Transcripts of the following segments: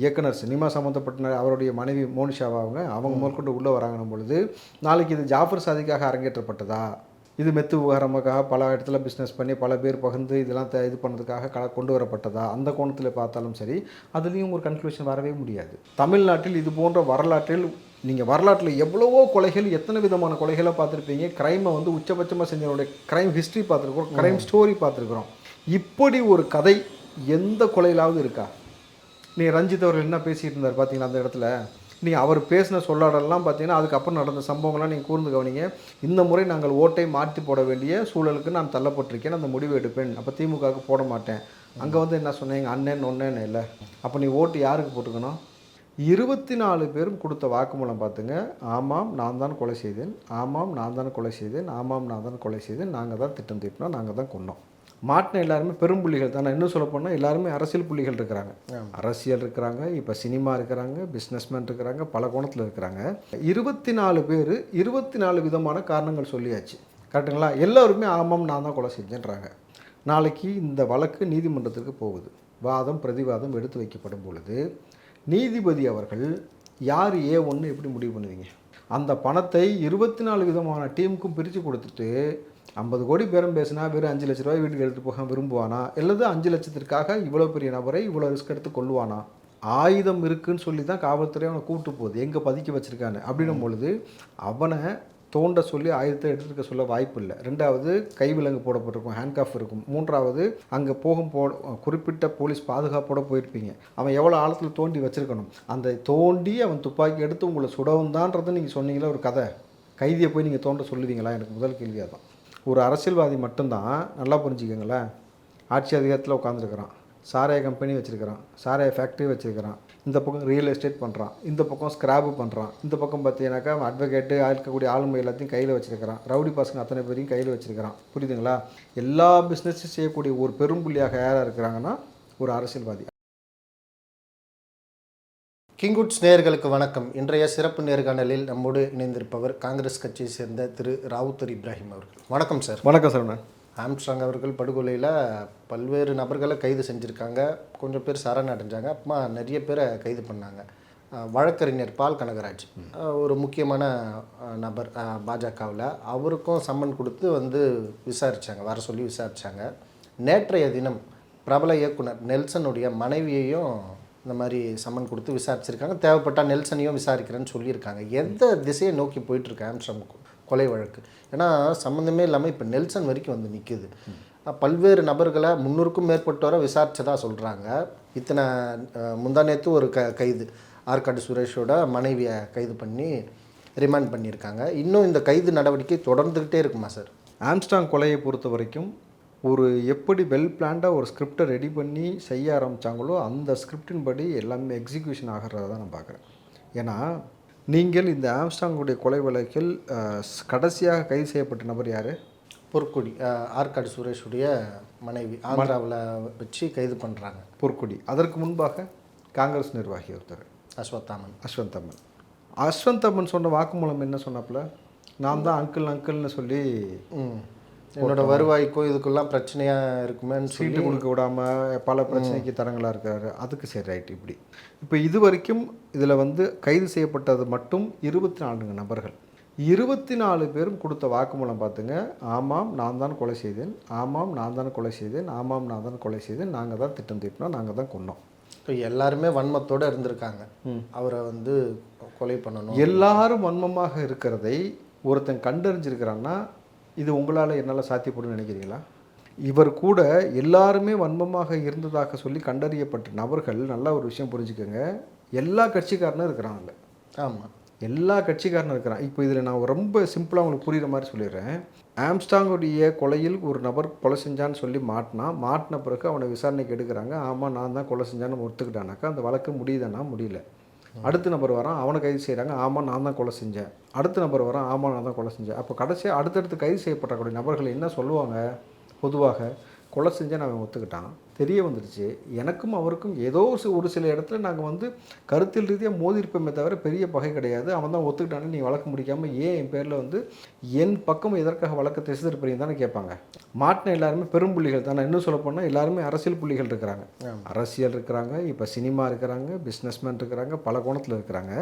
இயக்குனர் சினிமா சம்மந்தப்பட்ட அவருடைய மனைவி மோனிஷாவா அவங்க அவங்க முதற்கொண்டு உள்ளே வராங்கன்னும் பொழுது நாளைக்கு இது ஜாஃபர் சாதிக்காக அரங்கேற்றப்பட்டதா? இது மெத்து விவகாரமாக பல இடத்துல பிஸ்னஸ் பண்ணி பல பேர் பகிர்ந்து இதெல்லாம் த- இது பண்ணதுக்காக க கொண்டு வரப்பட்டதா? அந்த கோணத்தில் பார்த்தாலும் சரி அதுலேயும் ஒரு கன்க்ளூஷன் வரவே முடியாது. தமிழ்நாட்டில் இது போன்ற வரலாற்றில் நீங்கள் வரலாற்றில் எவ்வளவோ கொலைகள் எத்தனை விதமான கொலைகளை பார்த்துருப்பீங்க? க்ரைமை வந்து உச்சபட்சமாக செஞ்சவனுடைய க்ரைம் ஹிஸ்ட்ரி பார்த்துருக்கோம் க்ரைம் ஸ்டோரி பார்த்துருக்குறோம். இப்படி ஒரு கதை எந்த கொலையிலாவது இருக்கா? நீ ரஞ்சித் அவர்கள் என்ன பேசிகிட்டு இருந்தார் பார்த்தீங்களா அந்த இடத்துல? நீ அவர் பேசின சொல்லாடலாம் பார்த்தீங்கன்னா அதுக்கப்புறம் நடந்த சம்பவங்கள்லாம் நீங்கள் கூர்ந்து கவனிங்க. இந்த முறை நாங்கள் ஓட்டை மாற்றி போட வேண்டிய சூழலுக்கு நான் தள்ளப்பட்டிருக்கேன். அந்த முடிவு எடுப்பேன். அப்போ திமுகவுக்கு போட மாட்டேன். அங்கே வந்து என்ன சொன்னீங்க? அண்ணன் ஒன்னேன்னு இல்லை. அப்போ நீ ஓட்டு யாருக்கு போட்டுக்கணும்? இருபத்தி நாலு பேரும் கொடுத்த வாக்குமூலம் பார்த்துங்க ஆமாம் நான் தான் கொலை செய்தேன். ஆமாம் நான் தான் கொலை செய்தேன். ஆமாம் நான் தான் கொலை செய்தேன். நாங்கள் தான் திட்டம் தீட்டினோம். நாங்கள் தான் கொண்டோம் மாட்டின எல்லாருமே பெரும் புள்ளிகள் தான். இன்னும் சொல்ல போனால் எல்லாருமே அரசியல் புள்ளிகள் இருக்கிறாங்க. அரசியல் இருக்கிறாங்க இப்போ சினிமா இருக்கிறாங்க பிஸ்னஸ்மேன் இருக்கிறாங்க பல கோணத்தில் இருக்கிறாங்க. இருபத்தி நாலு பேர் இருபத்தி நாலு விதமான காரணங்கள் சொல்லியாச்சு. கரெக்டுங்களா எல்லாருமே ஆமாம் நான் தான் கொலை செஞ்சேன்றாங்க. நாளைக்கு இந்த வழக்கு நீதிமன்றத்துக்கு போகுது. வாதம் பிரதிவாதம் எடுத்து வைக்கப்படும் பொழுது நீதிபதி அவர்கள் யார் ஏ ஒன்று எப்படி முடிவு பண்ணுவீங்க? அந்த பணத்தை இருபத்தி நாலு விதமான டீமுக்கும் பிரித்து கொடுத்துட்டு ஐம்பது கோடி பேரம் பேசினா வெறும் அஞ்சு லட்ச ரூபாய் வீட்டுக்கு எடுத்துகிட்டு போக விரும்புவானா? இல்லது அஞ்சு லட்சத்திற்காக இவ்வளோ பெரிய நபரை இவ்வளோ ரிஸ்க் எடுத்து கொள்ளுவானா? ஆயுதம் இருக்குன்னு சொல்லி தான் காவல்துறை அவனை கூப்பிட்டு போகுது. எங்கே பதுக்கி வச்சுருக்கானு அப்படின்னும் பொழுது அவனை தோண்ட சொல்லி ஆயுதத்தை எடுத்துருக்க சொல்ல வாய்ப்பு இல்லை. ரெண்டாவது கைவிலங்கு போடப்பட்டிருக்கும். ஹேண்ட்காஃப் இருக்கும். மூன்றாவது அங்கே போகும் போ குறிப்பிட்ட போலீஸ் பாதுகாப்போட போயிருப்பீங்க. அவன் எவ்வளோ ஆழத்தில் தோண்டி வச்சுருக்கணும்? அந்த தோண்டி அவன் துப்பாக்கி எடுத்து உங்களை சுடவும் தான்றதை நீங்கள் சொன்னீங்களே? ஒரு கதை. கைதியை போய் நீங்கள் தோண்ட சொல்லுவீங்களா? எனக்கு முதல் கேள்வியாக தான் ஒரு அரசியல்வாதி மட்டும்தான் நல்லா புரிஞ்சுக்கங்களேன். ஆட்சி அதிகாரத்தில் உட்காந்துருக்கிறான் சாராய கம்பெனி வச்சுருக்கிறான். சாராய ஃபேக்ட்ரி வச்சுருக்கிறான். இந்த பக்கம் ரியல் எஸ்டேட் பண்ணுறான் இந்த பக்கம் ஸ்க்ராப்பு பண்ணுறான் இந்த பக்கம் பார்த்தீங்கன்னாக்கா அட்வொகேட்டு இருக்கக்கூடிய ஆளுமை எல்லாத்தையும் கையில் வச்சுருக்கிறான். ரவுடி பசங்க அத்தனை பேரையும் கையில் வச்சுருக்கிறான். புரியுதுங்களா? எல்லா பிஸ்னஸும் செய்யக்கூடிய ஒரு பெரும்புள்ளியாக யாராக இருக்கிறாங்கன்னா ஒரு அரசியல்வாதி. கிங்குட்ஸ் நேயர்களுக்கு வணக்கம். இன்றைய சிறப்பு நேர்காணலில் நம்மோடு இணைந்திருப்பவர் காங்கிரஸ் கட்சியை சேர்ந்த திரு ராவுத்தர் இப்ராஹிம் அவர்கள். வணக்கம் சார். வணக்கம் சரவணன் ஆம்ஸ்ட்ராங் அவர்கள் படுகொலையில் பல்வேறு நபர்களை கைது செஞ்சுருக்காங்க. கொஞ்சம் பேர் சரண் அடைஞ்சாங்க. அப்புறமா நிறைய பேரை கைது பண்ணாங்க. வழக்கறிஞர் பால் கனகராஜ். ஒரு முக்கியமான நபர் பாஜகவில். அவருக்கும் சம்மன் கொடுத்து வந்து விசாரித்தாங்க வர சொல்லி விசாரித்தாங்க நேற்றைய தினம் பிரபல இயக்குனர் நெல்சனுடைய மனைவியையும் இந்த மாதிரி சம்மன் கொடுத்து விசாரிச்சிருக்காங்க. தேவைப்பட்டால் நெல்சனையும் விசாரிக்கிறேன்னு சொல்லியிருக்காங்க. எந்த திசையை நோக்கி போயிட்டுருக்கு ஆம்ஸ்ட்ராங் கொலை வழக்கு? ஏன்னா சம்மந்தமே இல்லாமல் இப்போ நெல்சன் வரைக்கும் வந்து நிற்குது பல்வேறு நபர்களை முந்நூறுக்கும் மேற்பட்டோரை விசாரித்ததாக சொல்கிறாங்க இத்தனை முந்தா நேத்து ஒரு க கைது. ஆற்காடு சுரேஷோட மனைவியை கைது பண்ணி ரிமாண்ட் பண்ணியிருக்காங்க. இன்னும் இந்த கைது நடவடிக்கை தொடர்ந்துக்கிட்டே இருக்குமா சார்? ஆம்ஸ்டாங் கொலையை பொறுத்த வரைக்கும் ஒரு எப்படி வெல் பிளான்டாக ஒரு ஸ்கிரிப்டை ரெடி பண்ணி செய்ய ஆரம்பித்தாங்களோ அந்த ஸ்கிரிப்டின் படி எல்லாமே எக்ஸிக்யூஷன் ஆகிறத தான் நான் பார்க்குறேன். ஏன்னா நீங்கள் இந்த ஆம்ஸ்டாங்குடைய கொலை வழக்கில் கடைசியாக கைது செய்யப்பட்ட நபர் யார்? பொற்குடி ஆற்காடு சுரேஷுடைய மனைவி ஆந்திராவில் வச்சு கைது பண்ணுறாங்க பொற்குடி. அதற்கு முன்பாக காங்கிரஸ் நிர்வாகி ஒருத்தர். அஸ்வத்தாமன். அஸ்வந்த் அம்மன் அஸ்வந்த் அம்மன் சொன்ன வாக்குமூலம் என்ன சொன்னாப்புல? நான் தான் அங்கிள் அங்கிள்னு சொல்லி என்னோட வருவாய்க்கும் இதுக்கெல்லாம் பிரச்சனையாக இருக்குமேன்னு சீட்டு கொடுக்க விடாம பல பிரச்சனைக்கு தரங்களாக இருக்காரு. அதுக்கு சரி ரைட் இப்படி. இப்போ இது வரைக்கும் இதில் வந்து கைது செய்யப்பட்டது மட்டும் இருபத்தி நான்கு நபர்கள். இருபத்தி நாலு பேரும் கொடுத்த வாக்குமூலம் பார்த்துங்க. ஆமாம் நான் தான் கொலை செய்தேன். ஆமாம் நான் தான் கொலை செய்தேன். ஆமாம் நான் தான் கொலை செய்தேன். நாங்கள் தான் திட்டம் தீட்டினோம். நாங்கள் தான் கொண்டோம் இப்போ எல்லாருமே வன்மத்தோட இருந்திருக்காங்க. அவரை வந்து கொலை பண்ணணும். எல்லாரும் வன்மமாக இருக்கிறதை ஒருத்தன் கண்டறிஞ்சிருக்கிறான்னா இது உங்களால் என்னால் சாத்தியப்படும் நினைக்கிறீங்களா? இவர் கூட எல்லாருமே வன்மமாக இருந்ததாக சொல்லி கண்டறியப்பட்ட நபர்கள் நல்லா ஒரு விஷயம் புரிஞ்சுக்கோங்க. எல்லா கட்சிக்காரனும் இருக்கிறாங்க ஆமாம் எல்லா கட்சிக்காரனும் இருக்கிறான். இப்போ இதில் நான் ரொம்ப சிம்பிளாக உங்களுக்கு புரியுற மாதிரி சொல்லிடுறேன். ஆம்ஸ்டாங்குடைய கொலையில் ஒரு நபர் கொலை செஞ்சான்னு சொல்லி மாட்டினா மாட்டின பிறகு அவனை விசாரணைக்கு எடுக்கிறாங்க. ஆமாம் நான் தான் கொலை செஞ்சான்னு ஒத்துக்கிட்டானாக்கா அந்த வழக்கு முடியுதுன்னா முடியல. அடுத்த நபர் வரான் அவனை கைது செய்கிறாங்க ஆமாம் நான் தான் கொலை செஞ்சேன். அடுத்த நபர் வரான் ஆமாம் நான் தான் கொலை செஞ்சேன். அப்போ கடைசியாக அடுத்தடுத்து கைது செய்யப்பட்டக்கூடிய நபர்கள் என்ன சொல்லுவாங்க? பொதுவாக கொலை செஞ்சேன்னு அவன் ஒத்துக்கிட்டான். தெரிய வந்துடுச்சு. எனக்கும் அவருக்கும் ஏதோ ஒரு சில இடத்துல நாங்கள் வந்து கருத்தில் ரீதியாக மோதிருப்போமே தவிர பெரிய பகை கிடையாது. அவன் தான் ஒத்துக்கிட்டானே நீ வழக்கு முடிக்காமல் ஏன் என் பேரில் வந்து என் பக்கம் எதற்காக வழக்கு திசை திருப்பறீங்க தானே கேட்பாங்க. மாட்டின எல்லாருமே பெரும்புள்ளிகள் தானே. இன்னும் சொல்ல போனால் எல்லாருமே அரசியல் புள்ளிகள் இருக்கிறாங்க. அரசியல் இருக்கிறாங்க இப்போ சினிமா இருக்கிறாங்க பிஸ்னஸ்மேன் இருக்கிறாங்க பல கோணத்தில் இருக்கிறாங்க.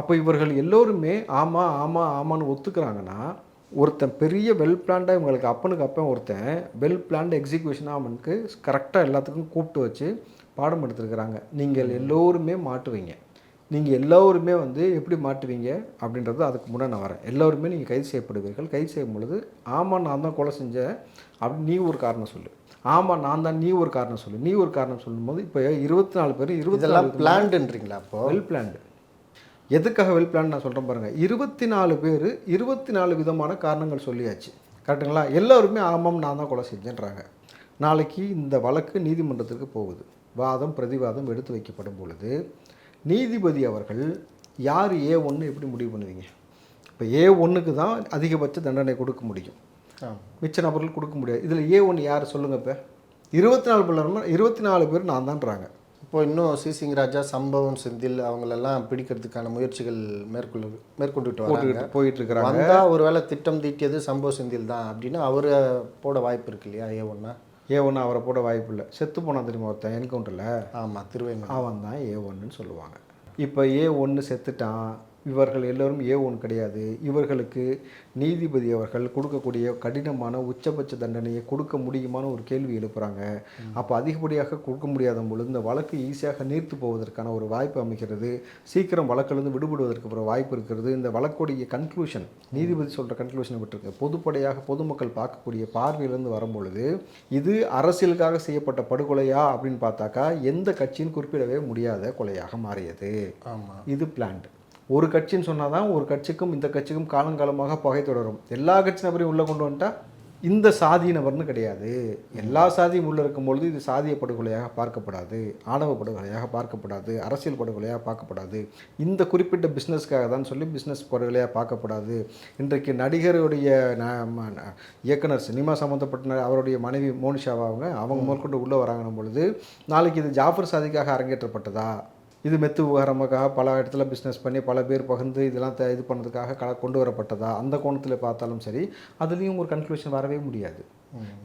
அப்போ இவர்கள் எல்லோருமே ஆமாம் ஆமாம் ஆமான்னு ஒத்துக்கிறாங்கன்னா ஒருத்தன் பெரிய வெல் பிளான்டாக இவங்களுக்கு அப்பனுக்கு அப்பன் ஒருத்தன் வெல் பிளான்டு எக்ஸிக்யூஷனாக அவனுக்கு கரெக்டாக எல்லாத்துக்கும் கூப்பிட்டு வச்சு பாடம் எடுத்துருக்குறாங்க. நீங்கள் எல்லோருமே மாட்டுவீங்க. நீங்கள் எல்லோருமே வந்து எப்படி மாட்டுவீங்க? அப்படின்றது அதுக்கு முன்னாடி நான் வரேன். எல்லோருமே நீங்கள் கைது செய்யப்படுவீர்கள். கைது செய்யும் பொழுது ஆமாம் நான் தான் கொலை செஞ்சேன். அப்படி நீ ஒரு காரணம் சொல்லு. ஆமாம் நான் தான் நீ ஒரு காரணம் சொல்லு. நீ ஒரு காரணம் சொல்லும்போது இப்போ இருபத்தி நாலு பேர் இருபத்தி நாலு பிளான்டுன்றீங்களா அப்போ? வெல் பிளான்டு எதுக்காக வெல் பிளான் நான் சொல்கிறேன் பாருங்கள் இருபத்தி நாலு பேர் இருபத்தி நாலு விதமான காரணங்கள் சொல்லியாச்சு. கரெக்டுங்களா எல்லாருமே ஆமாம் நான் தான் கொலை செஞ்சேன்றாங்க. நாளைக்கு இந்த வழக்கு நீதிமன்றத்துக்கு போகுது. வாதம் பிரதிவாதம் எடுத்து வைக்கப்படும் பொழுது நீதிபதி அவர்கள் யார் ஏ ஒன்று எப்படி முடிவு பண்ணுவீங்க? இப்போ ஏ ஒன்றுக்கு தான் அதிகபட்ச தண்டனை கொடுக்க முடியும். மிச்ச நபர்கள் கொடுக்க முடியாது. இதில் ஏ ஒன்று யார் சொல்லுங்கள் இப்போ? இருபத்தி நாலு பேர் இருபத்தி நாலு பேர் நான் தான்றாங்க. இப்போ இன்னும் சிசிங் ராஜா சம்பவம் செந்தில் அவங்களெல்லாம் பிடிக்கிறதுக்கான முயற்சிகள் மேற்கொள்ள மேற்கொண்டுட்டு வராங்க. போயிட்டு இருக்கிறாங்க வந்தா ஒருவேளை திட்டம் தீட்டியது சம்பவ செந்தில் தான் அப்படின்னு அவரை போட வாய்ப்பு இருக்கு இல்லையா ஏ ஒன்னா? ஏ ஒன்று அவரை போட வாய்ப்பு இல்லை. செத்து போனான் தெரியுமா ஒருத்தன் என்கவுண்டரில்? ஆமாம் திருவேங்கடம். அவன் தான் ஏ ஒன்றுன்னு சொல்லுவாங்க. இப்போ ஏ ஒன்று செத்துட்டான் இவர்கள் எல்லோரும் ஏ ஒன் கிடையாது. இவர்களுக்கு நீதிபதி அவர்கள் கொடுக்கக்கூடிய கடினமான உச்சபட்ச தண்டனையை கொடுக்க முடியுமான்னு ஒரு கேள்வி எழுப்புறாங்க. அப்போ அதிகப்படியாக கொடுக்க முடியாத பொழுது இந்த வழக்கு ஈஸியாக நீர்த்து போவதற்கான ஒரு வாய்ப்பு அமைகிறது. சீக்கிரம் வழக்கிலிருந்து விடுபடுவதற்கு ஒரு வாய்ப்பு இருக்கிறது. இந்த வழக்குடைய கன்க்ளூஷன் நீதிபதி சொல்கிற கன்க்ளூஷன் விட்டுருக்கு பொதுப்படையாக பொதுமக்கள் பார்க்கக்கூடிய பார்வையிலிருந்து வரும்பொழுது இது அரசியலுக்காக செய்யப்பட்ட படுகொலையா அப்படின்னு பார்த்தாக்கா எந்த கட்சியும் குறிப்பிடவே முடியாத கொலையாக மாறியது. ஆமாம் இது பிளான்ட் ஒரு கட்சின்னு சொன்னால் தான் ஒரு கட்சிக்கும் இந்த கட்சிக்கும் காலங்காலமாக பகை தொடரும். எல்லா கட்சி நபரையும் உள்ளே கொண்டு வந்துட்டா இந்த சாதி நபர்னு கிடையாது. எல்லா சாதியும் உள்ளே இருக்கும்பொழுது இது சாதிய படுகொலையாக பார்க்கப்படாது. ஆணவ படுகொலையாக பார்க்கப்படாது. அரசியல் படுகொலையாக பார்க்கப்படாது. இந்த குறிப்பிட்ட பிஸ்னஸ்க்காக தான் சொல்லி பிஸ்னஸ் படுகொலையாக பார்க்கப்படாது. இன்றைக்கு நடிகருடைய இயக்குனர் சினிமா சம்மந்தப்பட்ட அவருடைய மனைவி மோனிஷாவா அவங்க அவங்க முதற்கொண்டு உள்ளே வராங்கன்னும் பொழுது நாளைக்கு இது ஜாஃபர் சாதிக்காக அரங்கேற்றப்பட்டதா? இது மெத்து விவகாரமாக பல இடத்துல பிஸ்னஸ் பண்ணி பல பேர் பகிர்ந்து இதெல்லாம் த- இது பண்ணதுக்காக க கொண்டு வரப்பட்டதா? அந்த கோணத்தில் பார்த்தாலும் சரி அதுலேயும் ஒரு கன்க்ளூஷன் வரவே முடியாது.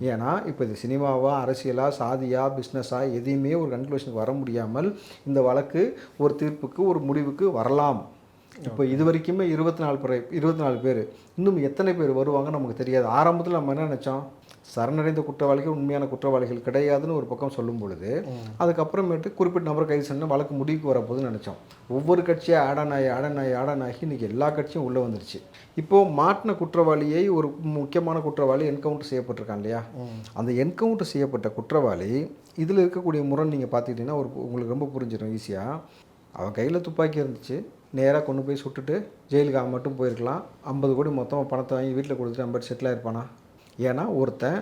ஏன்னா இப்போ இது சினிமாவா அரசியலா சாதியா பிஸ்னஸா எதையுமே ஒரு கன்க்ளூஷனுக்கு வர முடியாமல் இந்த வழக்கு ஒரு தீர்ப்புக்கு ஒரு முடிவுக்கு வரலாம். இப்போ இது வரைக்குமே இருபத்தி நாலு பேர் இருபத்தி நாலு பேர் இன்னும் எத்தனை பேர் வருவாங்க நமக்கு தெரியாது. ஆரம்பத்தில் நம்ம என்ன நினச்சோம்? சரணடைந்த குற்றவாளிகள் உண்மையான குற்றவாளிகள் கிடையாதுன்னு ஒரு பக்கம் சொல்லும் பொழுது அதுக்கப்புறமேட்டு குறிப்பிட்ட நபர் கைது செஞ்சு வழக்கு முடிவுக்கு வரப்போகுதுன்னு நினச்சோம். ஒவ்வொரு கட்சியாக ஆடன் ஆகி ஆடன் ஆகி ஆடன் ஆகி இன்றைக்கி எல்லா கட்சியும் உள்ளே வந்துருச்சு. இப்போது மாட்டின குற்றவாளியை ஒரு முக்கியமான குற்றவாளி என்கவுண்டர் செய்யப்பட்டிருக்கான் இல்லையா? அந்த என்கவுண்டர் செய்யப்பட்ட குற்றவாளி இதில் இருக்கக்கூடிய முரண் நீங்கள் பார்த்துக்கிட்டிங்கன்னா ஒரு உங்களுக்கு ரொம்ப புரிஞ்சிடும் ஈஸியாக அவன் கையில் துப்பாக்கி இருந்துச்சு. நேராக கொண்டு போய் சுட்டுட்டு ஜெயிலுக்கு அவன் மட்டும் போயிருக்கலாம். ஐம்பது கோடி மொத்தமாக பணத்தை வாங்கி வீட்டில் கொடுத்துட்டு ஐம்பது செட்டில் ஆயிருப்பானா? ஏன்னா ஒருத்தன்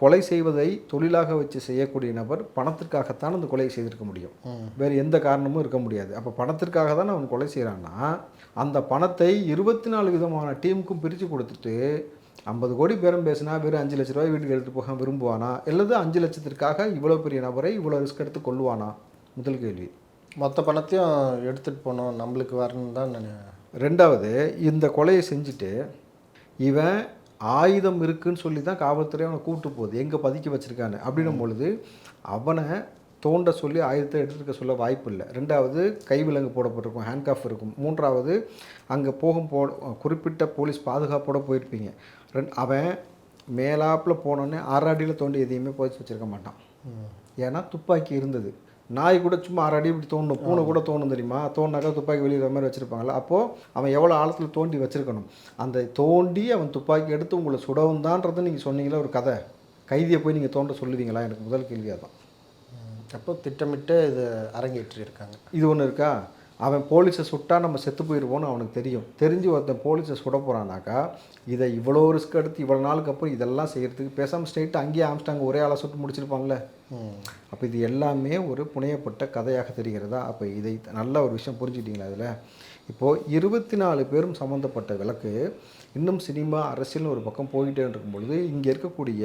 கொலை செய்வதை தொழிலாக வச்சு செய்யக்கூடிய நபர் பணத்திற்காகத்தான் அந்த கொலையை செய்திருக்க முடியும். வேறு எந்த காரணமும் இருக்க முடியாது. அப்போ பணத்திற்காக தான் அவன் கொலை செய்கிறான்னா அந்த பணத்தை இருபத்தி நாலு விதமான டீமுக்கும் பிரித்து கொடுத்துட்டு ஐம்பது கோடி பேரம் பேசினா வெறும் அஞ்சு லட்ச ரூபாய் வீட்டுக்கு எடுத்துகிட்டு போக விரும்புவானா? அல்லது அஞ்சு லட்சத்திற்காக இவ்வளோ பெரிய நபரை இவ்வளோ ரிஸ்க் எடுத்து கொள்ளுவானா முதல் கேள்வி. மொத்த பணத்தையும் எடுத்துகிட்டு போனோம் நம்மளுக்கு வரணும் தான் நான் ரெண்டாவது இந்த கொலையை செஞ்சுட்டு இவன் ஆயுதம் இருக்குன்னு சொல்லி தான் காவல்துறை அவனை கூட்டு போகுது. எங்கே பதுக்கி வச்சிருக்கான்னு. அப்படின்னும் பொழுது அவனை தோண்ட சொல்லி ஆயுதத்தை எடுத்துக்க சொல்ல வாய்ப்பு இல்லை. ரெண்டாவது கைவிலங்கு போடப்பட்டிருக்கும் ஹேண்ட்காஃப் இருக்கும். மூன்றாவது அங்கே போகும் போ குறிப்பிட்ட போலீஸ் பாதுகாப்போட போயிருப்பீங்க. ரெண் அவன் மேலாப்பில் போனோன்னே ஆறு அடியில் தோண்டி எதையுமே புதைச்சி வச்சிருக்க மாட்டான். ஏன்னா துப்பாக்கி இருந்தது. நாய் கூட சும்மா அரை அடி இப்படி தோணும் பூனை கூட தோணும் தெரியுமா? தோணுனாக்கா துப்பாக்கி வெளியிற மாதிரி வச்சுருப்பாங்களா அப்போது அவன் எவ்வளோ ஆழத்தில் தோண்டி வச்சிருக்கணும்? அந்த தோண்டி அவன் துப்பாக்கி எடுத்து உங்களை சுடவும் தான்றதை நீங்கள் சொன்னீங்களா ஒரு கதை. கைதியை போய் நீங்கள் தோண்ட சொல்லுவீங்களா? எனக்கு முதல் கேள்வி அதான் அப்போ திட்டமிட்டு இது அரங்கேற்றியிருக்காங்க இது ஒன்று இருக்கா? அவன் போலீஸை சுட்டா நம்ம செத்து போயிடுவோம்னு அவனுக்கு தெரியும். தெரிஞ்சு ஒருத்தன் போலீஸை சுட போகிறானாக்கா இதை இவ்வளோ ரிஸ்க் எடுத்து இவ்வளோ நாளுக்கு அப்புறம் இதெல்லாம் செய்கிறதுக்கு பேசாமல் ஸ்ட்ரெயிட்டு அங்கேயே ஆம்ஸ்டாங்க ஒரே ஆளை சுட்டு முடிச்சிருப்பாங்களே அப்போ இது எல்லாமே ஒரு புனையப்பட்ட கதையாக தெரிகிறதா? அப்போ இதை நல்ல ஒரு விஷயம் புரிஞ்சுக்கிட்டீங்களா அதில் இப்போது இருபத்தி நாலு பேரும் சம்மந்தப்பட்ட விளக்கு இன்னும் சினிமா அரசியல்னு ஒரு பக்கம் போயிட்டே இருக்கும் பொழுது இங்கே இருக்கக்கூடிய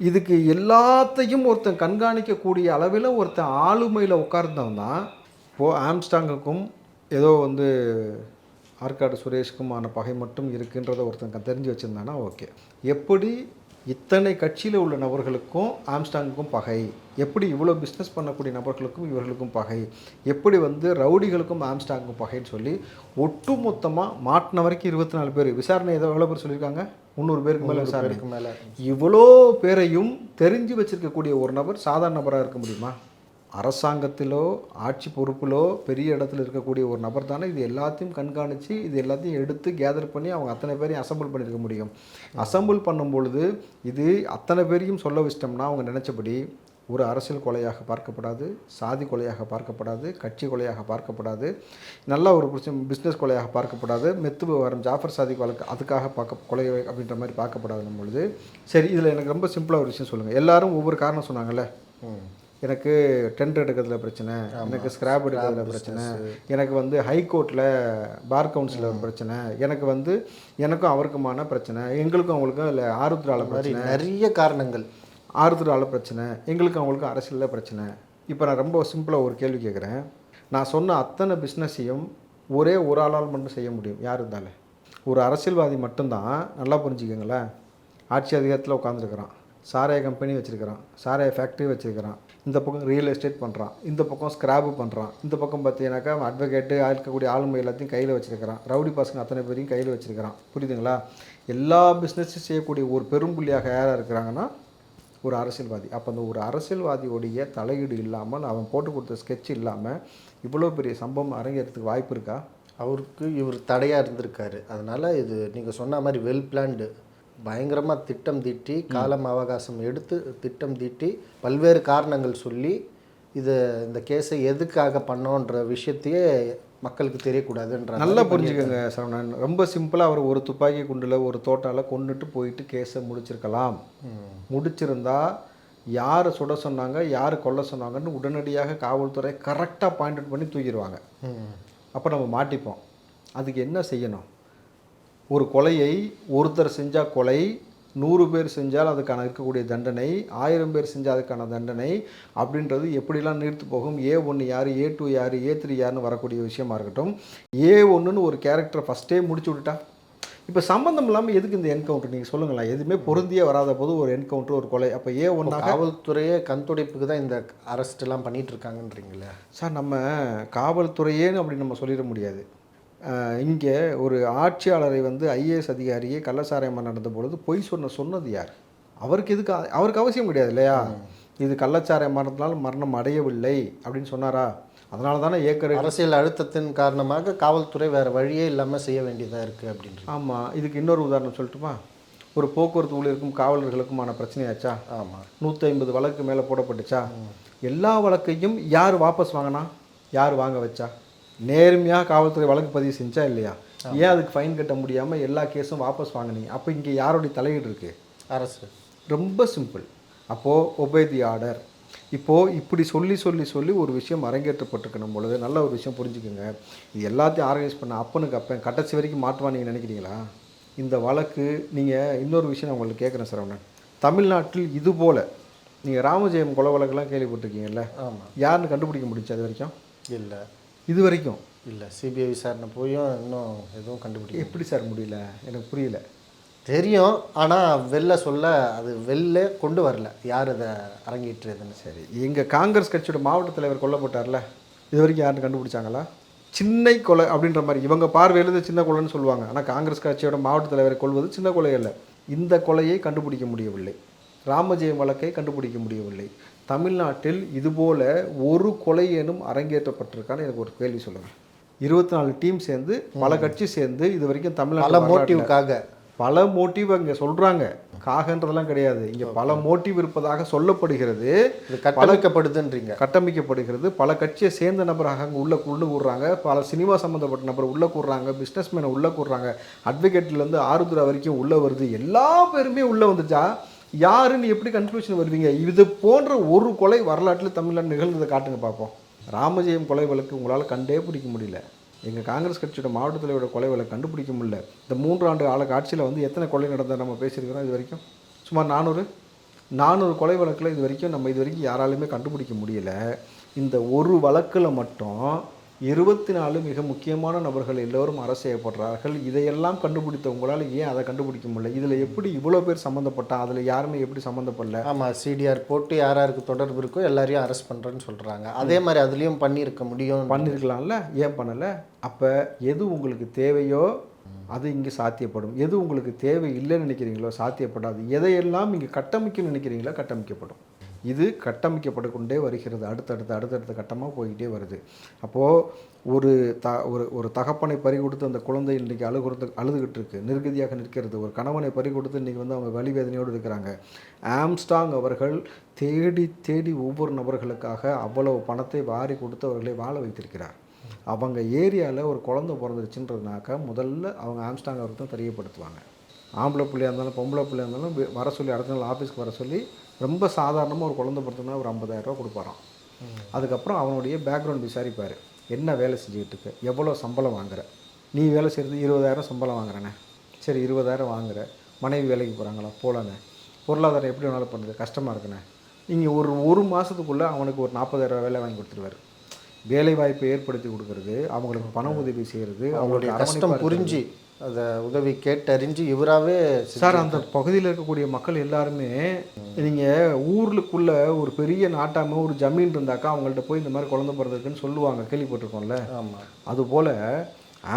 இதுக்கு எல்லாத்தையும் ஒருத்தன் கண்காணிக்கக்கூடிய அளவில் ஒருத்தன் ஆளுமையில் உட்கார்ந்தவன் தான் இப்போது ஆம்ஸ்டாங்குக்கும் ஏதோ வந்து ஆற்காடு சுரேஷ்க்குமான பகை மட்டும் இருக்குன்றதை ஒருத்தன் தெரிஞ்சு வச்சுருந்தானா ஓகே. எப்படி இத்தனை கட்சியில் உள்ள நபர்களுக்கும் ஆம்ஸ்டாங்குக்கும் பகை? எப்படி இவ்வளோ பிஸ்னஸ் பண்ணக்கூடிய நபர்களுக்கும் இவர்களுக்கும் பகை? எப்படி வந்து ரவுடிகளுக்கும் ஆம்ஸ்டாங்குக்கும் பகைன்னு சொல்லி ஒட்டுமொத்தமாக மாட்டின வரைக்கும் இருபத்தி நாலு பேர். விசாரணை ஏதோ எவ்வளோ பேர் சொல்லியிருக்காங்க? முந்நூறு பேருக்கு மேலே விசாரணை. பேருக்கு மேலே. இவ்வளோ பேரையும் தெரிஞ்சு வச்சிருக்கக்கூடிய ஒரு நபர் சாதாரண நபராக இருக்க முடியுமா? அரசாங்கத்திலோ ஆட்சி பொறுப்பிலோ பெரிய இடத்துல இருக்கக்கூடிய ஒரு நபர் தானே இது எல்லாத்தையும் கண்காணித்து இது எல்லாத்தையும் எடுத்து கேதர் பண்ணி அவங்க அத்தனை பேரையும் அசம்பிள் பண்ணியிருக்க முடியும். அசம்பிள் பண்ணும் பொழுது இது அத்தனை பேரையும் சொல்ல வச்சிட்டோம்னா அவங்க நினச்சபடி ஒரு அரசியல் கொலையாக பார்க்கப்படாது சாதி கொலையாக பார்க்கப்படாது கட்சி கொலையாக பார்க்கப்படாது நல்ல ஒரு பிஸ்னஸ் கொலையாக பார்க்கப்படாது மெத்து விவகாரம் ஜாஃபர் சாதி வழக்கு அதுக்காக பார்க்க கொலை அப்படின்ற மாதிரி பார்க்கப்படாதுன்னும் பொழுது சரி இதில் எனக்கு ரொம்ப சிம்பிளாக ஒரு விஷயம் சொல்லுங்கள் எல்லாரும் ஒவ்வொரு காரணம் சொன்னாங்கல்ல? எனக்கு டென்ட் எடுக்கிறதுல பிரச்சனை எனக்கு ஸ்கிராப் எடுக்கிறதுல பிரச்சனை. எனக்கு வந்து ஹைகோர்ட்டில் பார் கவுன்சிலில் பிரச்சனை. எனக்கு வந்து எனக்கும் அவருக்குமான பிரச்சனை. எங்களுக்கும் அவங்களுக்கும் இல்லை ஆருத்ரால பிரச்சனை. நிறைய காரணங்கள். ஆறுதலால் பிரச்சனை. எங்களுக்கு அவங்களுக்கும் அரசியலில் பிரச்சனை. இப்போ நான் ரொம்ப சிம்பிளாக ஒரு கேள்வி கேட்குறேன் நான் சொன்ன அத்தனை பிஸ்னஸையும் ஒரே ஒரு ஆளால் மட்டும் செய்ய முடியும். யார் இருந்தாலும் ஒரு அரசியல்வாதி மட்டும்தான். நல்லா புரிஞ்சுக்கங்களேன். ஆட்சி அதிகாரத்தில் உட்காந்துருக்கிறான் சாராய கம்பெனி வச்சுருக்கிறான். சாராய ஃபேக்ட்ரி வச்சுருக்கிறான். இந்த பக்கம் ரியல் எஸ்டேட் பண்ணுறான் இந்த பக்கம் ஸ்க்ராப்பு பண்ணுறான் இந்த பக்கம் பார்த்தீங்கன்னாக்கா அட்வொகேட்டு இருக்கக்கூடிய ஆளுமை எல்லாத்தையும் கையில் வச்சுருக்கிறான். ரவுடி பசங்க அத்தனை பேரையும் கையில் வச்சுருக்கிறான். புரியுதுங்களா? எல்லா பிஸ்னஸும் செய்யக்கூடிய ஒரு பெரும்புள்ளியாக யாராக இருக்கிறாங்கன்னா ஒரு அரசியல்வாதி. அப்போ அந்த ஒரு அரசியல்வாதியோடைய தலையீடு இல்லாமல் அவன் போட்டு கொடுத்த ஸ்கெட்ச் இல்லாமல் இவ்வளோ பெரிய சம்பவம் அரங்கேறதுக்கு வாய்ப்பு இருக்கா? அவருக்கு இவர் தடையாக இருந்திருக்காரு. அதனால் இது நீங்கள் சொன்ன மாதிரி வெல் பிளான்டு பயங்கரமாக திட்டம் தீட்டி காலம் அவகாசம் எடுத்து திட்டம் தீட்டி பல்வேறு காரணங்கள் சொல்லி இது இந்த கேஸை எதுக்காக பண்ணோன்ற விஷயத்தையே மக்களுக்கு தெரியக்கூடாதுன்ற நல்லா புரிஞ்சுக்கோங்க சரவணன். ரொம்ப சிம்பிளாக அவர் ஒரு துப்பாக்கி குண்டில் ஒரு தோட்டால கொண்டுட்டு போயிட்டு கேஸை முடிச்சிருக்கலாம். முடிச்சிருந்தா யார் சுட சொன்னாங்க யார் கொல்ல சொன்னாங்கன்னு உடனடியாக காவல்துறை கரெக்டாக பாயிண்ட் அவுட் பண்ணி தூக்கிடுவாங்க. அப்போ நம்ம மாட்டிப்போம். அதுக்கு என்ன செய்யணும்? ஒரு கொலையை ஒருத்தர் செஞ்சால் கொலை நூறு பேர் செஞ்சால் அதுக்கான இருக்கக்கூடிய தண்டனை ஆயிரம் பேர் செஞ்சால் அதுக்கான தண்டனை அப்படின்றது எப்படிலாம் நீர்த்து போகும்? ஏ ஒன்று யார் ஏ டூ யார் ஏ த்ரீ யாருன்னு வரக்கூடிய விஷயமா இருக்கட்டும். ஏ ஒன்றுன்னு ஒரு கேரக்டரை ஃபஸ்ட்டே முடிச்சு விட்டுட்டா? இப்போ சம்மந்தம் இல்லாமல் எதுக்கு இந்த என்கவுண்டர்? நீங்கள் சொல்லுங்களேன். எதுவுமே பொருந்தியே வராத போது ஒரு என்கவுண்டர் ஒரு கொலை. அப்போ ஏ ஒன்றாக காவல்துறையே கண் துடைப்புக்கு தான் இந்த அரெஸ்ட் எல்லாம் பண்ணிட்டு இருக்காங்கன்றீங்களே சார் நம்ம காவல்துறையேன்னு அப்படி நம்ம சொல்லிட முடியாது. இங்கே ஒரு ஆட்சியாளரை வந்து ஐஏஎஸ் அதிகாரியே கள்ளச்சாராயமாக நடந்த பொழுது பொய் சொன்ன சொன்னது யார்? அவருக்கு எதுக்கு அவருக்கு அவசியம் கிடையாது இல்லையா? இது கள்ளச்சாராய மரணத்தினால் மரணம் அடையவில்லை அப்படின்னு சொன்னாரா? அதனால தானே ஏக்கர் அரசியல் அழுத்தத்தின் காரணமாக காவல்துறை வேற வழியே இல்லாமல் செய்ய வேண்டியதாக இருக்குது அப்படின்ற ஆமாம் இதுக்கு இன்னொரு உதாரணம் சொல்லட்டுமா? ஒரு போக்குவரத்து ஊழியருக்கும் காவலர்களுக்குமான பிரச்சனையாச்சா? ஆமாம் நூற்றி ஐம்பது வழக்கு மேலே போடப்பட்டுச்சா? எல்லா வழக்கையும் யார் வாபஸ் வாங்கினா? யார் வாங்க வச்சா? நேர்மையாக காவல்துறை வழக்கு பதிவு செஞ்சா இல்லையா? ஏன் அதுக்கு ஃபைன் கட்ட முடியாமல் எல்லா கேஸும் வாபஸ் வாங்கினீங்க? அப்போ இங்கே யாருடைய தலையீடு இருக்குது அரசு. ரொம்ப சிம்பிள் அப்போது ஒபே தி ஆர்டர். இப்போது இப்படி சொல்லி சொல்லி சொல்லி ஒரு விஷயம் அரங்கேற்றப்பட்டிருக்கணும் பொழுது நல்ல ஒரு விஷயம் புரிஞ்சுக்கோங்க. இது எல்லாத்தையும் ஆர்கனைஸ் பண்ண அப்பனுக்கு அப்பன் கடைசி வரைக்கும் மாட்டுவான் நீங்கள் நினைக்கிறீங்களா? இந்த வழக்கு நீங்கள் இன்னொரு விஷயம் நான் உங்களுக்கு கேட்குறேன் சரவணன். தமிழ்நாட்டில் இது போல் நீங்கள் ராமஜெயம் கொலை வழக்கெல்லாம் கேள்விப்பட்டிருக்கீங்கல்ல? ஆமாம் யாருன்னு கண்டுபிடிக்க முடிஞ்சு அது வரைக்கும்? இல்லை. இது வரைக்கும் இல்லை சிபிஐ விசாரணை போயும் இன்னும் எதுவும் கண்டுபிடிக்க எப்படி சார் முடியல? எனக்கு புரியல. தெரியும் ஆனால் வெளில சொல்ல அது வெளில கொண்டு வரல. யார் அதை அரங்கேற்றுறதுன்னு சரி எங்கள் காங்கிரஸ் கட்சியோட மாவட்ட தலைவர் கொல்லப்பட்டார்ல இது வரைக்கும் யாருன்னு கண்டுபிடிச்சாங்களா? சின்ன கொலை அப்படின்ற மாதிரி இவங்க பார்வையில் சின்ன கொலைன்னு சொல்லுவாங்க. ஆனால் காங்கிரஸ் கட்சியோட மாவட்ட தலைவரை கொள்வது சின்ன கொலை அல்ல இந்த கொலையை கண்டுபிடிக்க முடியவில்லை. ராமஜெயம் வழக்கை கண்டுபிடிக்க முடியவில்லை. தமிழ்நாட்டில் இதுபோல ஒரு கொலை எனும் அரங்கேற்றப்பட்டிருக்கான்னு எனக்கு ஒரு கேள்வி சொல்லுங்கள் இருபத்தி நாலு டீம் சேர்ந்து பல கட்சி சேர்ந்து இது வரைக்கும் பல தமிழ்நாட்டில் மோட்டிவ்க்காக பல மோட்டிவ் அங்கே சொல்கிறாங்க காகன்றதெல்லாம் கிடையாது. இங்கே பல மோட்டிவ் இருப்பதாக சொல்லப்படுகிறது. இது கட்டமைக்கப்படுதுன்றீங்க. கட்டமைக்கப்படுகிறது. பல கட்சியை சேர்ந்த நபராக அங்கே உள்ள உள்ள கூடுறாங்க பல சினிமா சம்மந்தப்பட்ட நபர் உள்ள கூடுறாங்க பிஸ்னஸ் மேனை உள்ள கூடுறாங்க அட்வொகேட்லேருந்து ஆருத்ரா வரைக்கும் உள்ளே வருது. எல்லா பேருமே உள்ளே வந்துச்சா? யாருன்னு எப்படி கன்க்ளூஷன் வருவீங்க? இது போன்ற ஒரு கொலை வரலாற்றில் தமிழ்நாடு நிகழ்ந்ததை காட்டுங்க பார்ப்போம் ராமஜெயம் கொலை வழக்கு உங்களால் கண்டே பிடிக்க முடியல. எங்கள் காங்கிரஸ் கட்சியோட மாவட்ட தலைவரோட கொலை வழக்கு கண்டுபிடிக்க முடியல. இந்த மூன்று ஆண்டு ஆள காட்சியில் வந்து எத்தனை கொலை நடந்த நம்ம பேசியிருக்கிறோம் இது வரைக்கும்? சுமார் நானூறு? நானூறு கொலை வழக்கில் இது வரைக்கும் நம்ம இது வரைக்கும் யாராலுமே கண்டுபிடிக்க முடியல. இந்த ஒரு வழக்கில் மட்டும் இருபத்தி நாலு மிக முக்கியமான நபர்கள் எல்லோரும் அரசு செய்யப்படுறார்கள் இதையெல்லாம் கண்டுபிடித்த உங்களால் ஏன் அதை கண்டுபிடிக்க முடியல? இதில் எப்படி இவ்வளோ பேர் சம்மந்தப்பட்டான் அதில் யாருமே எப்படி சம்மந்தப்படல? ஆமாம் சிடிஆர் போட்டு யார் யாருக்கு தொடர்பு இருக்கோ எல்லாரையும் அரெஸ்ட் பண்ணுறேன்னு சொல்கிறாங்க அதே மாதிரி அதுலேயும் பண்ணியிருக்க முடியும் பண்ணியிருக்கலாம்ல? ஏன் பண்ணலை? அப்போ எது உங்களுக்கு தேவையோ அது இங்கே சாத்தியப்படும். எது உங்களுக்கு தேவை இல்லைன்னு நினைக்கிறீங்களோ சாத்தியப்படாது. எதையெல்லாம் இங்கே கட்டமைக்கணும்னு நினைக்கிறீங்களோ கட்டமைக்கப்படும். இது கட்டமைக்கப்பட்டு கொண்டே வருகிறது அடுத்தடுத்து அடுத்தடுத்த கட்டமாக போய்கிட்டே வருது. அப்போது ஒரு த ஒரு ஒரு தகப்பனை பறி கொடுத்து அந்த குழந்தை இன்றைக்கி அழுகுறது அழுதுகிட்டு இருக்கு நிர்கதியாக நிற்கிறது. ஒரு கணவனை பறி கொடுத்து இன்றைக்கி வந்து அவங்க வலி வேதனையோடு இருக்கிறாங்க. ஆம்ஸ்டாங் அவர்கள் தேடி தேடி ஒவ்வொரு நபர்களுக்காக அவ்வளவு பணத்தை வாரி கொடுத்து அவர்களை வாழ வைத்திருக்கிறார். அவங்க ஏரியாவில் ஒரு குழந்தை பிறந்துருச்சுன்றதுனாக்கா முதல்ல அவங்க ஆம்ஸ்டாங் அவர்கள் தான் தெரியப்படுத்துவாங்க. ஆம்பளை பிள்ளையாக இருந்தாலும் பொம்பளை பிள்ளையாக இருந்தாலும் வர சொல்லி அடுத்த நாள் ஆஃபீஸ்க்கு வர சொல்லி ரொம்ப சாதாரணமாக ஒரு குழந்தை பிறந்தனா ஒரு 50000 ரூபா கொடுப்பாராம். அதுக்கப்புறம் அவனுடைய பேக்ரவுண்ட் விசாரிப்பார். என்ன வேலை செஞ்சுக்கிட்டு இருக்க? எவ்வளோ சம்பளம் வாங்குற? நீ வேலை செய்கிறது இருபதாயிரம் சம்பளம் வாங்குறேனே. சரி இருபதாயிரம் வாங்குற. மனைவி வேலைக்கு போகிறாங்களா போகலாண்ணே. பொருளாதாரம் எப்படி வேணாலும் பண்ணுறது கஷ்டமாக இருக்குண்ணே. நீங்கள் ஒரு ஒரு மாதத்துக்குள்ளே அவனுக்கு ஒரு நாற்பதாயிரம் வேலை வாங்கி கொடுத்துருவாரு. வேலை வாய்ப்பை ஏற்படுத்தி கொடுக்கறது அவங்களுக்கு பண உதவி செய்கிறது அவங்களுடைய கஷ்டம் புரிஞ்சு அதை உதவி கேட்டறிஞ்சு இவராகவே சார் அந்த பகுதியில் இருக்கக்கூடிய மக்கள் எல்லாருமே நீங்கள் ஊருக்குள்ள ஒரு பெரிய நாட்டாம ஒரு ஜமீன் இருந்தாக்கா அவங்கள்ட்ட போய் இந்த மாதிரி குழந்தை பிறந்திருக்குன்னு சொல்லுவாங்க கேள்விப்பட்டிருக்கோம்ல. ஆமாம் அதுபோல்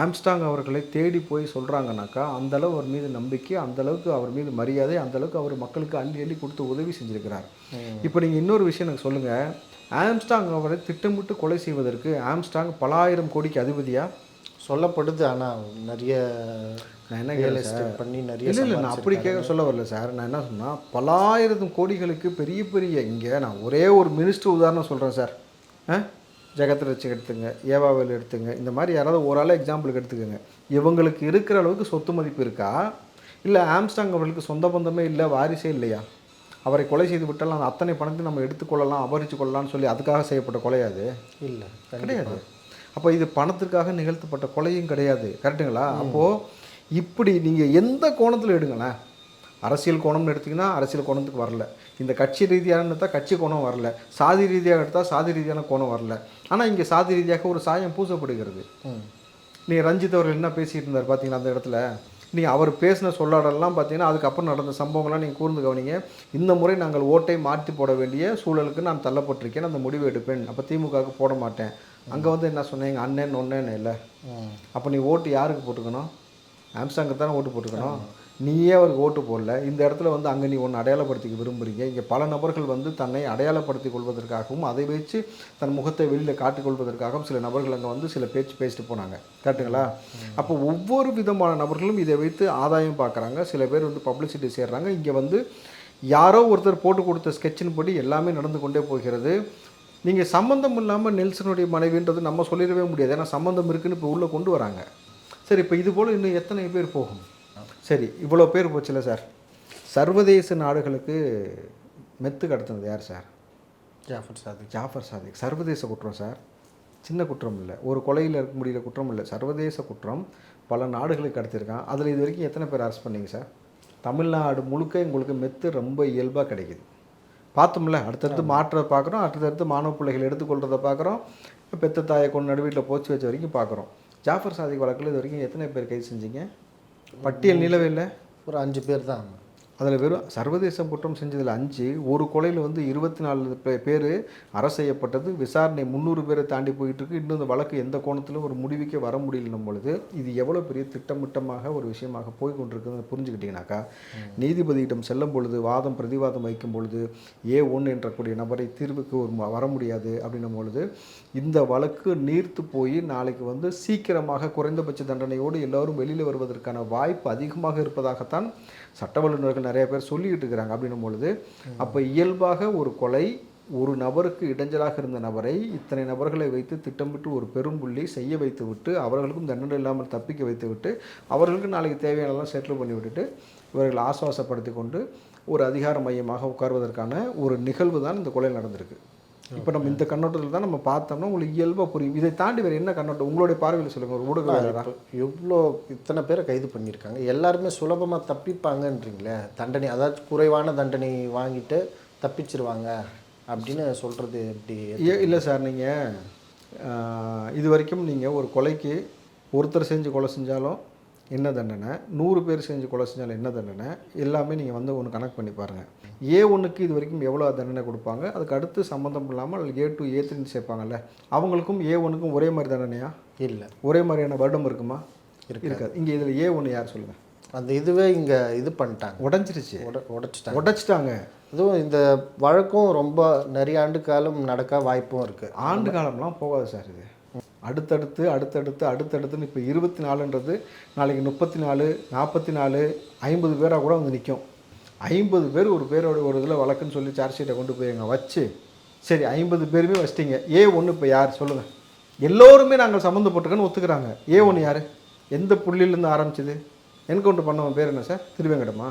ஆம்ஸ்டாங் அவர்களை தேடி போய் சொல்கிறாங்கனாக்கா அந்தளவு அவர் மீது நம்பிக்கை அந்த அளவுக்கு அவர் மீது மரியாதை அந்த அளவுக்கு அவர் மக்களுக்கு அள்ளி அள்ளி கொடுத்து உதவி செஞ்சிருக்கிறார். இப்போ நீங்கள் இன்னொரு விஷயம் எனக்கு சொல்லுங்கள் ஆம்ஸ்டாங் அவரை திட்டமிட்டு கொலை செய்வதற்கு ஆம்ஸ்டாங் பலாயிரம் கோடிக்கு அதிபதியா? சொல்லப்படுது ஆனால் நிறைய நான் என்ன ரியல் எஸ்டேட் பண்ணி நிறைய இல்லை இல்லை நான் அப்படி கேட்க சொல்ல வரல சார். நான் என்ன சொன்னால் பலாயிரம் கோடிகளுக்கு பெரிய பெரிய இங்கே நான் ஒரே ஒரு மினிஸ்டர் உதாரணம் சொல்கிறேன் சார். ஆ? ஜெகத் ரட்சக் எடுத்துங்க ஏவாவேல் எடுத்துங்க இந்த மாதிரி யாராவது ஒரு ஆள் எக்ஸாம்பிளுக்கு எடுத்துக்கோங்க. இவங்களுக்கு இருக்கிற அளவுக்கு சொத்து மதிப்பு இருக்கா? இல்லை ஆம்ஸ்டாங் அவர்களுக்கு சொந்த பந்தமே இல்லை வாரிசே இல்லையா? அவரை கொலை செய்து விட்டால் அந்த அத்தனை பணத்தை நம்ம எடுத்துக்கொள்ளலாம் அபகரித்து கொள்ளலாம்னு சொல்லி அதுக்காக செய்யப்பட்ட கொலையாது இல்லை கிடையாது. அப்போ இது பணத்திற்காக நிகழ்த்தப்பட்ட கொலையும் கிடையாது. கரெக்டுங்களா? அப்போது இப்படி நீங்கள் எந்த கோணத்தில் எடுங்களேன்? அரசியல் கோணம்னு எடுத்திங்கன்னா அரசியல் கோணத்துக்கு வரல. இந்த கட்சி ரீதியான எடுத்தால் கட்சி கோணம் வரல. சாதி ரீதியாக எடுத்தால் சாதி ரீதியான கோணம் வரல. ஆனால் இங்கே சாதி ரீதியாக ஒரு சாயம் பூசப்படுகிறது. நீங்கள் ரஞ்சித் அவர்கள் என்ன பேசிட்டு இருந்தார் பார்த்தீங்களா அந்த இடத்துல? நீங்கள் அவர் பேசின சொல்லாடலாம் பார்த்தீங்கன்னா அதுக்கப்புறம் நடந்த சம்பவங்கள்லாம் நீங்கள் கூர்ந்து கவனிங்க. இந்த முறை நாங்கள் ஓட்டை மாற்றி போட வேண்டிய சூழலுக்கு நான் தள்ளப்பட்டிருக்கேன். அந்த முடிவு எடுப்பேன். அப்போ திமுகவுக்கு போட மாட்டேன். அங்கே வந்து என்ன சொன்னேன்? எங்கள் அண்ணன் ஒன்னேன்னு இல்லை. அப்போ நீ ஓட்டு யாருக்கு போட்டுக்கணும்? ஆம்சாங்க்கு தானே ஓட்டு போட்டுக்கணும்? நீயே அவருக்கு ஓட்டு போடல. இந்த இடத்துல வந்து அங்கே நீ ஒன்று அடையாளப்படுத்திக்க விரும்புறீங்க. இங்கே பல நபர்கள் வந்து தன்னை அடையாளப்படுத்திக் கொள்வதற்காகவும் அதை வச்சு தன் முகத்தை வெளியில் காட்டிக்கொள்வதற்காகவும் சில நபர்கள் அங்கே வந்து சில பேச்சு பேசிட்டு போனாங்க. கரெக்டுங்களா அப்போ ஒவ்வொரு விதமான நபர்களும் இதை வைத்து ஆதாயம் பார்க்குறாங்க. சில பேர் வந்து பப்ளிசிட்டி சேர்றாங்க. இங்கே வந்து யாரோ ஒருத்தர் போட்டு கொடுத்த ஸ்கெட்சின் படி எல்லாமே நடந்து கொண்டே போகிறது. நீங்கள் சம்மந்தம் இல்லாமல் நெல்சனுடைய மனைவின்றது நம்ம சொல்லிடவே முடியாது. ஏன்னா சம்மந்தம் இருக்குன்னு இப்போ உள்ளே கொண்டு வராங்க. சரி இப்போ இது போல் இன்னும் எத்தனை பேர் போகும்? சரி இவ்வளோ பேர் போச்சுல சார். சர்வதேச நாடுகளுக்கு மெத்து கடத்தினது யார் சார்? ஜாஃபர் சாதிக். ஜாஃபர் சாதிக். சர்வதேச குற்றம் சார். சின்ன குற்றம் இல்லை. ஒரு கொலையில் இருக்க முடியல குற்றம் இல்லை. சர்வதேச குற்றம் பல நாடுகளுக்கு கடத்திருக்கான் அதில் இது வரைக்கும் எத்தனை பேர் அரெஸ்ட் பண்ணீங்க சார்? தமிழ்நாடு முழுக்க உங்களுக்கு மெத்து ரொம்ப இயல்பாக கிடைக்குது. பார்த்தோம்ல அடுத்தடுத்து மாற்றத்தை பார்க்குறோம் அடுத்தடுத்து மாணவ பிள்ளைகள் எடுத்துக்கொள்கிறத பார்க்குறோம் பெத்த தாயை கொண்டு நடு வீட்டில் போச்சு வச்ச வரைக்கும் பார்க்குறோம். ஜாஃபர் சாதிக் வழக்கில் இது வரைக்கும் எத்தனை பேர் கைது செஞ்சீங்க? பட்டியல் நிலவே இல்லை. ஒரு அஞ்சு பேர் தான். அதில் வெறும் சர்வதேச குற்றம் செஞ்சதில் அஞ்சு ஒரு கொலையில் வந்து இருபத்தி நாலு பேர் அரசு செய்யப்பட்டது. விசாரணை முந்நூறு பேரை தாண்டி போயிட்டு இருக்கு இன்னும் இந்த வழக்கு எந்த கோணத்திலும் ஒரு முடிவுக்கே வர முடியலன்னும் பொழுது இது எவ்வளோ பெரிய திட்டமிட்டமாக ஒரு விஷயமாக போய் கொண்டிருக்குதுன்னு புரிஞ்சுக்கிட்டீங்கன்னாக்கா நீதிபதியிடம் செல்லும் பொழுது வாதம் பிரதிவாதம் வைக்கும் பொழுது ஏ ஒன்று என்றக்கூடிய நபரை தீர்வுக்கு ஒரு வர முடியாது அப்படின்னும் பொழுது இந்த வழக்கு நீர்த்து போய் நாளைக்கு வந்து சீக்கிரமாக குறைந்தபட்ச தண்டனையோடு எல்லோரும் வெளியில் வருவதற்கான வாய்ப்பு அதிகமாக இருப்பதாகத்தான் சட்ட வல்லுநர்கள் நிறைய பேர் சொல்லிக்கிட்டு இருக்கிறாங்க அப்படின்னும் பொழுது அப்போ இயல்பாக ஒரு கொலை ஒரு நபருக்கு இடைஞ்சலாக இருந்த நபரை இத்தனை நபர்களை வைத்து திட்டமிட்டு ஒரு பெரும்புள்ளி செய்ய வைத்து விட்டு அவர்களுக்கும் தண்டனை இல்லாமல் தப்பிக்க வைத்து விட்டு அவர்களுக்கு நாளைக்கு தேவையானதெல்லாம் செட்டில் பண்ணி விட்டுட்டு இவர்களை ஆசுவாசப்படுத்தி கொண்டு ஒரு அதிகார மையமாக உட்கார்வதற்கான ஒரு நிகழ்வு தான் இந்த கொலை நடந்திருக்கு. இப்போ நம்ம இந்த கண்ணோட்டத்தில் தான் நம்ம பார்த்தோம்னா உங்களுக்கு இயல்பாக புரியும். இதை தாண்டி வேறு என்ன கண்ணோட்டம்? உங்களுடைய பார்வையில் சொல்லுங்கள் ஒரு ஊடகவியலாளரா எவ்வளோ இத்தனை பேரை கைது பண்ணியிருக்காங்க. எல்லாருமே சுலபமாக தப்பிப்பாங்கன்றீங்களே தண்டனை அதாவது குறைவான தண்டனை வாங்கிட்டு தப்பிச்சிருவாங்க அப்படின்னு சொல்கிறது எப்படி? இல்லை சார் நீங்கள் இது வரைக்கும் நீங்கள் ஒரு கொலைக்கு ஒருத்தர் செஞ்சு கொலை செஞ்சாலும் என்ன தண்டனை? நூறு பேர் செஞ்சு கொலை செஞ்சாலும் என்ன தண்டனை? எல்லாமே நீங்கள் வந்து ஒன்று கணக்கு பண்ணி பாருங்கள் ஏ ஒன்றுக்கு இது வரைக்கும் எவ்வளோ தண்டனை கொடுப்பாங்க? அதுக்கு அடுத்து சம்மந்தம் இல்லாமல் ஏ டூ ஏ த்ரீன்னு சேர்ப்பாங்கல்ல. அவங்களுக்கும் ஏ ஒன்றுக்கும் ஒரே மாதிரி தண்டனையா? இல்லை. ஒரே மாதிரியான வருடம் இருக்குமா? இருக்காது. இங்கே இதில் ஏ ஒன்று யார் சொல்லுங்கள் அந்த இதுவே இங்கே இது பண்ணிட்டாங்க. உடஞ்சிருச்சு. உட உடைச்சிட்டாங்க. உடைச்சிட்டாங்க. அதுவும் இந்த வழக்கும் ரொம்ப நிறைய ஆண்டு காலம் நடக்க வாய்ப்பும் இருக்குது ஆண்டு காலம்லாம் போகாது சார் இது. அடுத்தடுத்து அடுத்தடுத்து அடுத்தடுத்துன்னு இப்போ இருபத்தி நாலுன்றது நாளைக்கு முப்பத்தி நாலு நாற்பத்தி நாலு ஐம்பது பேராக கூட வந்து நிற்கும் ஐம்பது பேர் ஒரு பேரோட ஒரு இதில் வழக்குன்னு சொல்லி சார்ஜ் ஷீட்டை கொண்டு போய் வச்சு சரி ஐம்பது பேருமே வச்சிட்டீங்க. ஏ ஒன்று இப்போ யார்? சொல்லுங்கள் எல்லோருமே நாங்கள் சம்மந்தப்பட்டிருக்கோன்னு ஒத்துக்கிறாங்க. ஏ ஒன்று யார்? எந்த புள்ளியிலேருந்து ஆரம்பிச்சிது? என்கவுண்டர் பண்ணவன் பேர் என்ன சார்? திருவேங்கடமா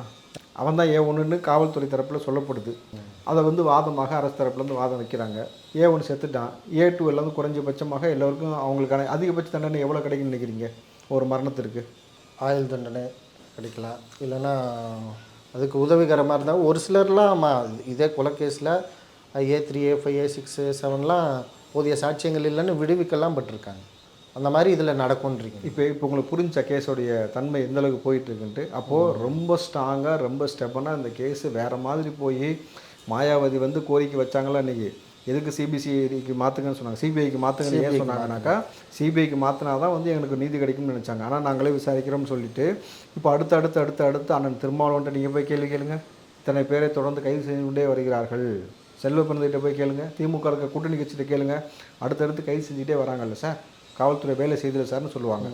அவன் தான் ஏ ஒன்றுன்னு காவல்துறை தரப்பில் சொல்லப்படுது. அதை வந்து வாதமாக அரசு தரப்புலேருந்து வாதம் வைக்கிறாங்க. ஏ ஒன்று செத்துட்டான். ஏ டூ எல்லாம் குறைஞ்சபட்சமாக எல்லோருக்கும் அவங்களுக்கான அதிகபட்ச தண்டனை எவ்வளோ கிடைக்கும்னு நினைக்கிறீங்க? ஒரு மரணத்திற்கு. ஆயுள் தண்டனை கிடைக்கலாம். இல்லைன்னா அதுக்கு உதவிகரமாக இருந்தால் ஒரு சிலர்லாம் இதே கொலைகேஸில் A three A five A six A செவன்லாம் போதிய சாட்சியங்கள் இல்லைன்னு விடுவிக்கலாம் பட்டிருக்காங்க. அந்த மாதிரி இதில் நடக்கும்ன்றீங்க. இப்போ இப்போ உங்களுக்கு புரிஞ்ச கேஸோடைய தன்மை எந்த அளவுக்கு போயிட்டு இருக்குன்ட்டு அப்போது ரொம்ப ஸ்ட்ராங்காக ரொம்ப ஸ்டெப்பனாக இந்த கேஸு வேறு மாதிரி போய் மாயாவதி வந்து கோரிக்கை வச்சாங்களா இன்னைக்கு? எதுக்கு சிபிசிஐக்கு மாற்றுங்கன்னு சொன்னாங்க. சிபிஐக்கு மாற்றுங்கன்னு ஏன் சொன்னாங்கனாக்கா சிபிஐக்கு மாற்றினா தான் வந்து எங்களுக்கு நீதி கிடைக்கும்னு நினச்சாங்க. ஆனால் நாங்களே விசாரிக்கிறோம்னு சொல்லிட்டு இப்போ அடுத்து அடுத்து அடுத்து அடுத்து அண்ணன் திருமாவளவன்ட்ட நீங்கள் போய் கேள்வி கேளுங்க. இத்தனை பேரை தொடர்ந்து கைது செய்து கொண்டே வருகிறார்கள். செல்வ பிறந்தகிட்ட போய் கேளுங்க. திமுக இருக்க கூட்டணி கட்சிகிட்ட கேளுங்க. அடுத்தடுத்து கைது செஞ்சுட்டே வராங்கல்ல சார்? காவல்துறை வேலை செய்தது சார்னு சொல்லுவாங்க.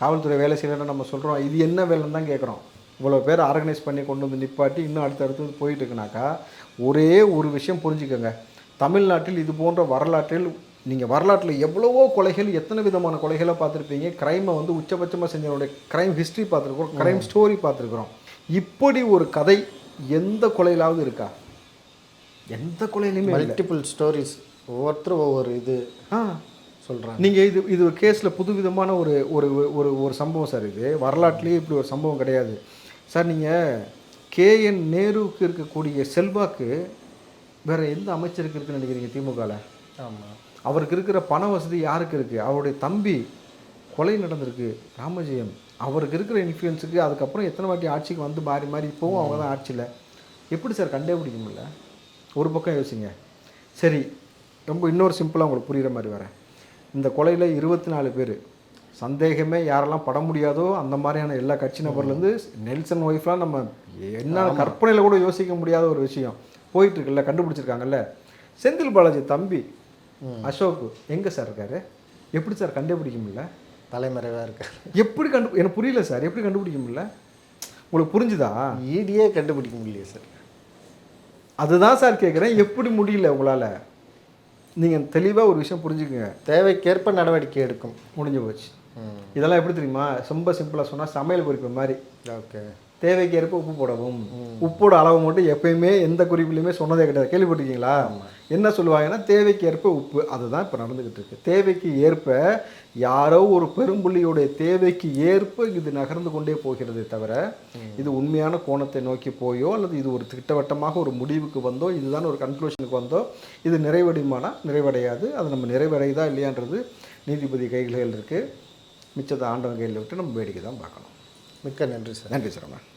காவல்துறை வேலை செய்யலன்னு நம்ம சொல்கிறோம் இது என்ன வேலைன்னு தான் கேட்குறோம் இவ்வளோ பேர் ஆர்கனைஸ் பண்ணி கொண்டு வந்து நிப்பாட்டி இன்னும் அடுத்தடுத்து போயிட்டு இருக்குனாக்கா ஒரே ஒரு விஷயம் புரிஞ்சுக்கோங்க. தமிழ்நாட்டில் இது போன்ற வரலாற்றில் நீங்கள் வரலாற்றில் எவ்வளவோ கொலைகள் எத்தனை விதமான கொலைகளை பார்த்துருப்பீங்க. க்ரைமை வந்து உச்சபட்சமாக செஞ்சவனுடைய க்ரைம் ஹிஸ்ட்ரி பார்த்துருக்கோம் க்ரைம் ஸ்டோரி பார்த்துருக்குறோம். இப்படி ஒரு கதை எந்த கொலையிலாவது இருக்கா? எந்த கொலையிலையுமே மல்டிபிள் ஸ்டோரிஸ் ஒவ்வொருத்தரும் ஒவ்வொரு இது. ஆ. சொல்கிறாங்க நீங்கள் இது இது கேஸில் புதுவிதமான ஒரு ஒரு ஒரு ஒரு சம்பவம் சார் இது. வரலாற்றுலேயே இப்படி ஒரு சம்பவம் கிடையாது. சார் நீங்கள் கேஎன் நேருவுக்கு இருக்கக்கூடிய செல்வாக்கு வேற எந்த அமைச்சருக்கு இருக்குன்னு நினைக்கிறீங்க திமுகவில் ஆமாம் அவருக்கு இருக்கிற பண வசதி யாருக்கு இருக்குது அவருடைய தம்பி கொலை நடந்திருக்கு ராமஜெயம். அவருக்கு இருக்கிற இன்ஃப்ளூயன்ஸுக்கு அதுக்கப்புறம் எத்தனை வாட்டி ஆட்சிக்கு வந்து மாறி மாறி இப்போவும் அவங்க தான் ஆட்சியில். எப்படி சார் கண்டே பிடிக்க முடியல? ஒரு பக்கம் யோசிங்க. சரி ரொம்ப இன்னொரு சிம்பிளாக உங்களுக்கு புரிகிற மாதிரி வரேன். இந்த கொலையில் இருபத்தி நாலு பேர். சந்தேகமே யாரெல்லாம் பட முடியாதோ அந்த மாதிரியான எல்லா கட்சி நபர்லேருந்து நெல்சன் ஒய்ஃப்லாம் நம்ம என்ன கற்பனையில் கூட யோசிக்க முடியாத ஒரு விஷயம். போயிட்டு இருக்குல்ல கண்டுபிடிச்சிருக்காங்கல்ல. செந்தில் பாலாஜி தம்பி அசோக் எங்கே சார் இருக்காரு? எப்படி சார் கண்டுபிடிக்க முடியல தலைமறைவாக இருக்காரு. எப்படி கண்டு எனக்கு புரியல சார் எப்படி கண்டுபிடிக்க முடியல உங்களுக்கு புரிஞ்சுதா? ஈடியே கண்டுபிடிக்க முடியலையே சார். அதுதான் சார் கேட்குறேன் எப்படி முடியல உங்களால்? நீங்கள் தெளிவாக ஒரு விஷயம் புரிஞ்சுக்குங்க. தேவைக்கேற்ப நடவடிக்கை எடுக்கும். முடிஞ்சு போச்சு. இதெல்லாம் எப்படி தெரியுமா? ரொம்ப சிம்பிளாக சொன்னால் சமையல் குறிப்பு மாதிரி. ஓகே. தேவைக்கு ஏற்ப உப்பு போடவும். உப்போட அளவு மட்டும் எப்பயுமே எந்த குறிப்பிலையுமே சொன்னதே கிடையாது. கேள்விப்பட்டிருக்கீங்களா? என்ன சொல்லுவாங்கன்னா தேவைக்கு ஏற்ப உப்பு. அதுதான் இப்போ நடந்துக்கிட்டு இருக்கு. தேவைக்கு ஏற்ப யாரோ ஒரு பெரும்புள்ளியுடைய தேவைக்கு ஏற்ப இது நகர்ந்து கொண்டே போகிறதே தவிர இது உண்மையான கோணத்தை நோக்கி போயோ அல்லது இது ஒரு திட்டவட்டமாக ஒரு முடிவுக்கு வந்தோ இதுதான் ஒரு கன்க்ளூஷனுக்கு வந்தோ இது நிறைவடையுமானா? நிறைவடையாது. அது நம்ம நிறைவடையுதா இல்லையான்றது நீதிபதி கைகளில் இருக்குது மிச்சத்தை ஆண்டவன் கையில் விட்டு நம்ம வேடிக்கை தான் பார்க்கணும். மிக்க நன்றி சார். நன்றி சரவணன்